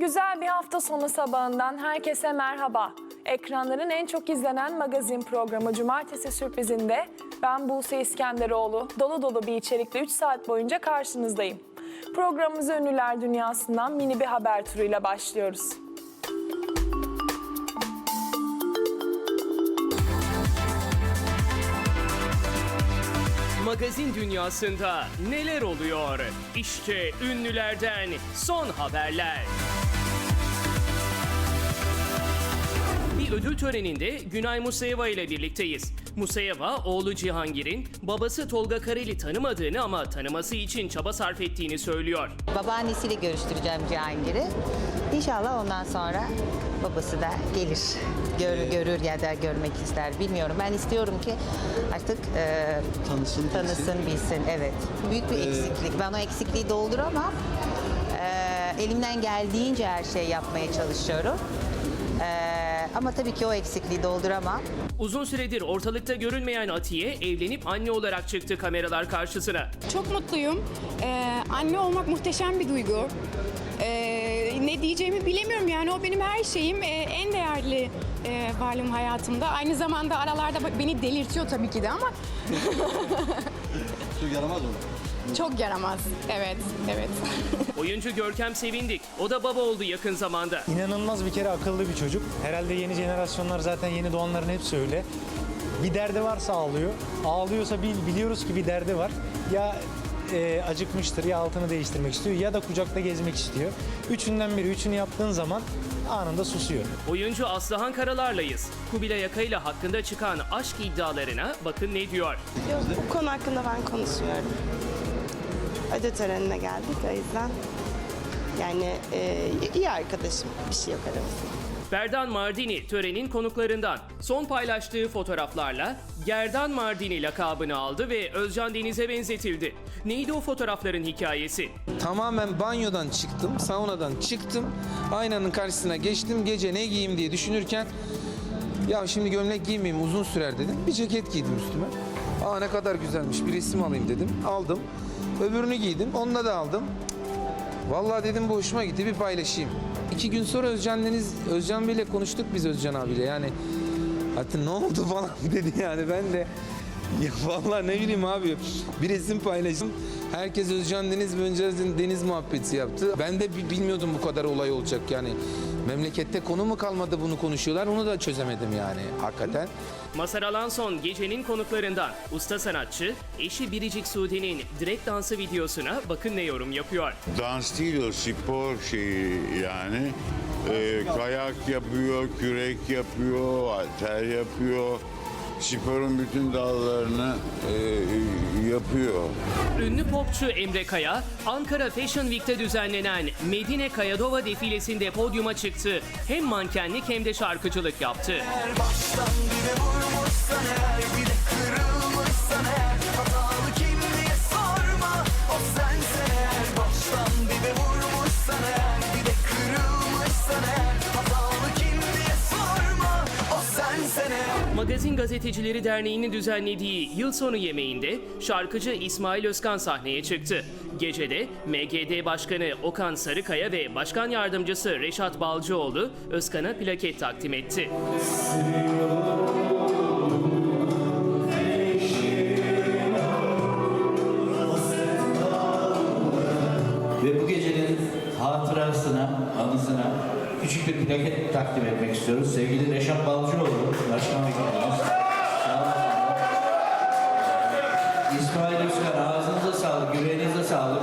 Güzel bir hafta sonu sabahından herkese merhaba. Ekranların en çok izlenen magazin programı Cumartesi Sürprizi'nde ben Buse İskenderoğlu dolu dolu bir içerikle 3 saat boyunca karşınızdayım. Programımıza ünlüler dünyasından mini bir haber turuyla başlıyoruz. Magazin dünyasında neler oluyor? İşte ünlülerden son haberler. Ödül töreninde Günay Musayeva ile birlikteyiz. Musayeva, oğlu Cihangir'in babası Tolga Kareli tanımadığını ama tanıması için çaba sarf ettiğini söylüyor. Babaannesiyle görüştüreceğim Cihangir'i. İnşallah ondan sonra babası da gelir. Gör, görür ya da görmek ister bilmiyorum. Ben istiyorum ki artık e, Tanısın, tanısın, bilsin. Evet. Büyük bir eksiklik. Ben o eksikliği dolduramam. E, elimden geldiğince her şeyi yapmaya çalışıyorum. E, ama tabii ki o eksikliği dolduramam. Uzun süredir ortalıkta görünmeyen Atiye evlenip anne olarak çıktı kameralar karşısına. Çok mutluyum. Ee, anne olmak muhteşem bir duygu. Ee, ne diyeceğimi bilemiyorum yani o benim her şeyim Ee, en değerli e, varlığım hayatımda. Aynı zamanda aralarda beni delirtiyor tabii ki de ama Çok yaramaz mı? Çok yaramaz. Evet, evet. Oyuncu Görkem Sevindik. O da baba oldu yakın zamanda. İnanılmaz bir kere akıllı bir çocuk. Herhalde yeni jenerasyonlar zaten yeni doğanların hepsi öyle. Bir derdi varsa ağlıyor. Ağlıyorsa bil, biliyoruz ki bir derdi var. Ya e, acıkmıştır ya altını değiştirmek istiyor ya da kucakta gezmek istiyor. Üçünden biri. Üçünü yaptığın zaman anında susuyor. Oyuncu Aslıhan Karalar'layız. Kubilay Aka ile hakkında çıkan aşk iddialarına bakın ne diyor. Yok, bu konu hakkında ben konuşuyorum. Ödül törenine geldik o yüzden. Yani e, iyi arkadaşım. Bir şey yok aramızda. Berdan Mardini törenin konuklarından. Son paylaştığı fotoğraflarla Gerdan Mardini lakabını aldı ve Özcan Deniz'e benzetildi. Neydi o fotoğrafların hikayesi? Tamamen banyodan çıktım, saunadan çıktım. Aynanın karşısına geçtim. Gece ne giyeyim diye düşünürken ya şimdi gömlek giymeyeyim uzun sürer dedim. Bir ceket giydim üstüme. Aa ne kadar güzelmiş bir resim alayım dedim. Aldım. Öbürünü giydim. Onunla da aldım. Vallahi dedim bu hoşuma gitti bir paylaşayım. İki gün sonra Özcan Deniz, Özcan Bey'le konuştuk biz Özcan abiyle. Yani hatta ne oldu falan dedi yani ben de ya vallahi ne bileyim abi bir resim paylaştım. Herkes Özcan Deniz ve Özcan Deniz muhabbeti yaptı. Ben de bi- bilmiyordum bu kadar olay olacak yani. Memlekette konu mu kalmadı bunu konuşuyorlar onu da çözemedim yani hakikaten. Mazhar Alanson gecenin konuklarından. Usta sanatçı, eşi Biricik Sude'nin direkt dansı videosuna bakın ne yorum yapıyor. Dans değil o spor şeyi yani. Ee, kayak yapıyor, kürek yapıyor, halter yapıyor. Sporun bütün dallarını e, yapıyor. Ünlü popçu Emre Kaya, Ankara Fashion Week'te düzenlenen Medine Kayadova defilesinde podyuma çıktı. Hem mankenlik hem de şarkıcılık yaptı. Baştan bile vurmuşsan eğer Magazin Gazetecileri Derneği'nin düzenlediği yıl sonu yemeğinde şarkıcı İsmail Özkan sahneye çıktı. Gecede MGD Başkanı Okan Sarıkaya ve Başkan Yardımcısı Reşat Balcıoğlu Özkan'a plaket takdim etti. Ve hatırasına, anısına küçük bir plaket takdim etmek istiyoruz. Sevgili Reşat Balcıoğlu, Başkan Vekilimiz. İsmail Özkan, ağzınıza sağlık, yüreğinize sağlık.